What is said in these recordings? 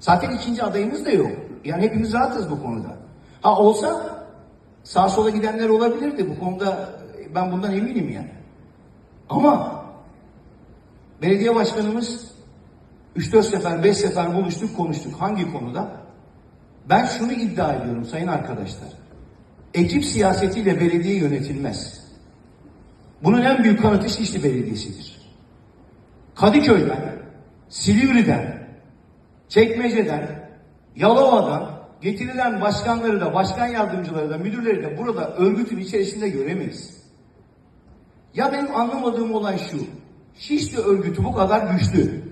Zaten ikinci adayımız da yok. Yani hepimiz rahatız bu konuda. Ha olsa sağ sola gidenler olabilirdi. Bu konuda ben bundan eminim yani. Ama belediye başkanımız 3-4 sefer, 5 sefer buluştuk, konuştuk. Hangi konuda? Ben şunu iddia ediyorum sayın arkadaşlar. Ekip siyasetiyle belediye yönetilmez. Bunun en büyük kanıtı Şişli Belediyesi'dir. Kadıköy'den, Silivri'den, Çekmece'den, Yalova'dan getirilen başkanları da, başkan yardımcıları da, müdürleri de burada örgütün içerisinde göremeyiz. Ya benim anlamadığım olay şu. Şişli örgütü bu kadar güçlü.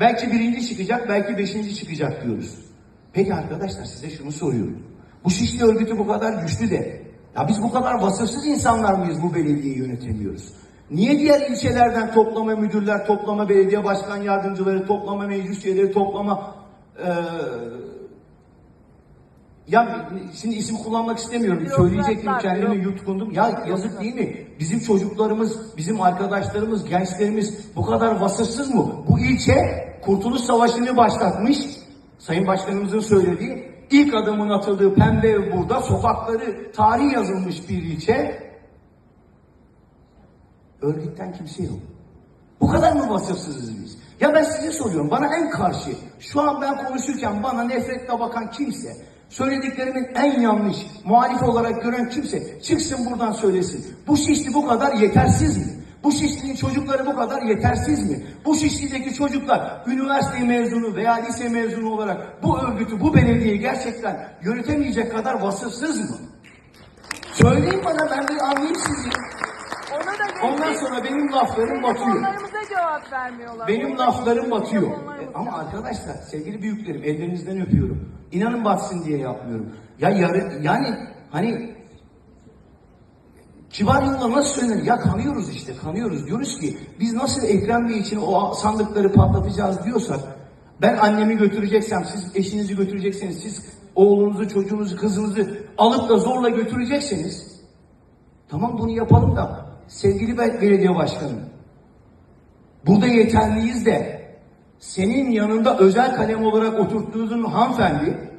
Belki birinci çıkacak, belki beşinci çıkacak diyoruz. Peki arkadaşlar size şunu soruyorum. Bu Şişli örgütü bu kadar güçlü de, ya biz bu kadar vasıfsız insanlar mıyız bu belediyeyi yönetemiyoruz? Niye diğer ilçelerden toplama müdürler, toplama belediye başkan yardımcıları, toplama meclis üyeleri, toplama eee ya şimdi isim kullanmak istemiyorum. Söyleyecektim kendimi yutkundum. Ya yazık değil mi? Bizim çocuklarımız, bizim arkadaşlarımız, gençlerimiz bu kadar vasıfsız mı? Bu ilçe Kurtuluş Savaşı'nı başlatmış. Sayın Başkanımızın söylediği ilk adımın atıldığı pembe ev burada. Sokakları tarih yazılmış bir ilçe. Örgütten kimse yok. Bu kadar mı vasıfsızız biz? Ya ben size soruyorum. Bana en karşı, şu an ben konuşurken bana nefretle bakan kimse, söylediklerimin en yanlış, muhalif olarak gören kimse çıksın buradan söylesin. Bu Şişli bu kadar yetersiz mi? Bu Şişli'nin çocukları bu kadar yetersiz mi? Bu Şişli'deki çocuklar üniversite mezunu veya lise mezunu olarak bu örgütü, bu belediyeyi gerçekten yönetemeyecek kadar vasıfsız mı? Söyleyin bana ben bir anlayayım sizi. Ona da Ondan sonra benim laflarım batıyor. Telefonlarımıza cevap vermiyorlar. Benim laflarım batıyor. E, Ama arkadaşlar sevgili büyüklerim ellerinizden öpüyorum. İnanın batsın diye yapmıyorum. Ya yarı, yani hani kibar yolla nasıl söylenir? Ya kanıyoruz işte kanıyoruz. Diyoruz ki biz nasıl Ekrem Bey için o sandıkları patlatacağız diyorsak ben annemi götüreceksem siz eşinizi götürecekseniz siz oğlunuzu çocuğunuzu kızınızı alıp da zorla götürecekseniz tamam bunu yapalım da sevgili be- belediye başkanım Burada yeterliyiz de senin yanında özel kalem olarak oturttuğun hanımefendi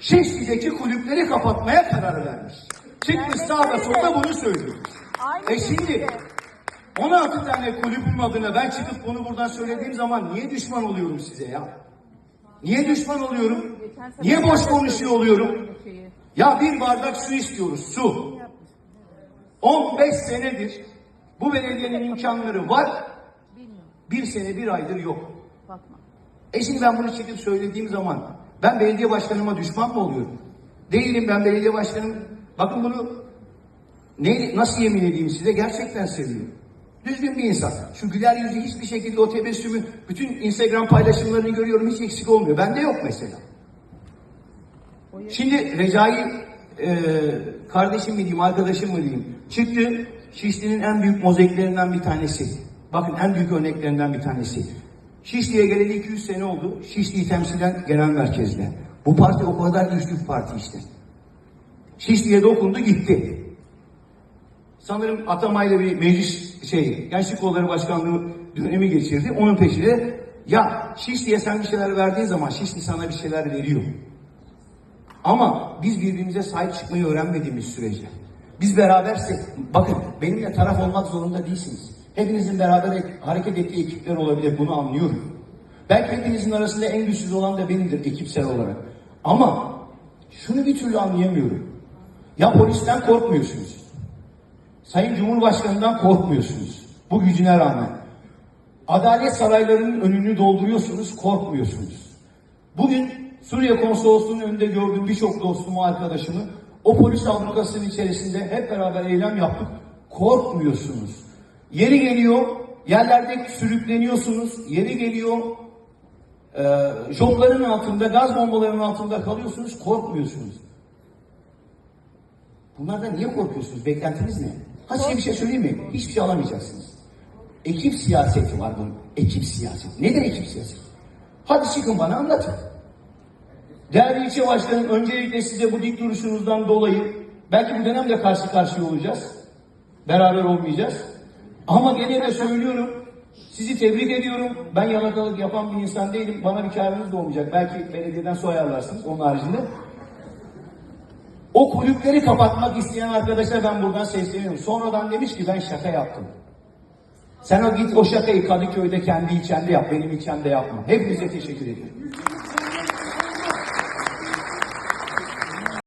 Şişli'deki kulüpleri kapatmaya karar vermiş. Çıkmış sağda solda bunu söylüyor. E şimdi şekilde. 16 tane kulübün adına ben çıkıp bunu buradan söylediğim zaman niye düşman oluyorum size ya? Niye düşman oluyorum? Niye boş konuşuyor oluyorum? Ya bir bardak su istiyoruz, su. 15 senedir bu belediyenin imkanları var, Bilmiyorum. bir sene bir aydır yok. E şimdi ben bunu çıkıp söylediğim zaman ben belediye başkanıma düşman mı oluyorum? Değilim ben belediye başkanım. Bakın bunu ne, nasıl yemin edeyim size gerçekten seviyorum. Düzgün bir insan. Şu güler yüzü hiçbir şekilde o tebessümü bütün Instagram paylaşımlarını görüyorum hiç eksik olmuyor. Bende yok mesela. Şimdi Recai e, kardeşim mi diyeyim, arkadaşım mı diyeyim, çıktı Şişli'nin en büyük mozaiklerinden bir tanesi. Bakın en büyük örneklerinden bir tanesi. Şişli'ye geleli 200 sene oldu. Şişli'yi temsilen genel merkezde. Bu parti o kadar güçlü bir parti işte. Şişli'ye dokundu gitti. Sanırım atamayla bir meclis şey, gençlik kolları başkanlığı dönemi geçirdi. Onun peşinde ya Şişli'ye sen bir şeyler verdiğin zaman Şişli sana bir şeyler veriyor. Ama biz birbirimize sahip çıkmayı öğrenmediğimiz sürece, biz berabersek, bakın benimle taraf olmak zorunda değilsiniz. Hepinizin beraber hareket ettiği ekipler olabilir, bunu anlıyorum. Belki hepinizin arasında en güçsüz olan da benimdir ekipsel olarak. Ama şunu bir türlü anlayamıyorum. Ya polisten korkmuyorsunuz. Sayın Cumhurbaşkanı'ndan korkmuyorsunuz. Bu gücüne rağmen. Adalet saraylarının önünü dolduruyorsunuz, korkmuyorsunuz. Bugün Suriye konsolosluğunun önünde gördüğüm birçok dostumu, arkadaşımı o polis ablukasının içerisinde hep beraber eylem yaptık. Korkmuyorsunuz. Yeri geliyor, yerlerde sürükleniyorsunuz. Yeri geliyor, e, jopların altında, gaz bombalarının altında kalıyorsunuz, korkmuyorsunuz. Bunlardan niye korkuyorsunuz? Beklentiniz ne? Ha size bir şey söyleyeyim mi? Hiçbir şey alamayacaksınız. Ekip siyaseti var bunun. Ekip siyaseti. Nedir ekip siyaseti? Hadi çıkın bana anlatın. Değerli ilçe başkanım, öncelikle size bu dik duruşunuzdan dolayı belki bu dönemde karşı karşıya olacağız. Beraber olmayacağız. Ama gene de söylüyorum, Sizi tebrik ediyorum. Ben yalakalık yapan bir insan değilim. Bana bir karınız da olmayacak. Belki belediyeden su ayarlarsınız onun haricinde. O kulüpleri kapatmak isteyen arkadaşa ben buradan sesleniyorum. Sonradan demiş ki ben şaka yaptım. Sen o git o şakayı Kadıköy'de kendi ilçende yap, benim ilçemde yapma. Hepinize teşekkür ederim.